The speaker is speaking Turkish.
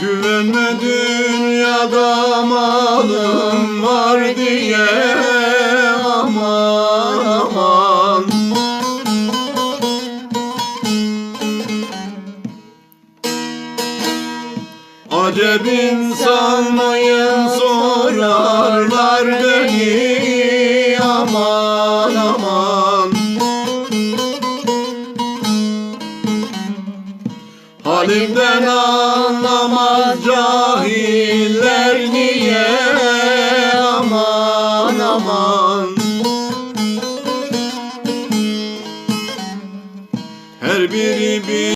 Güvenme dünyada malım var diye aman aman. Acep insan mıyım sorarlar beni aman Alimden anlamaz cahiller niye? Aman aman. Her biri bir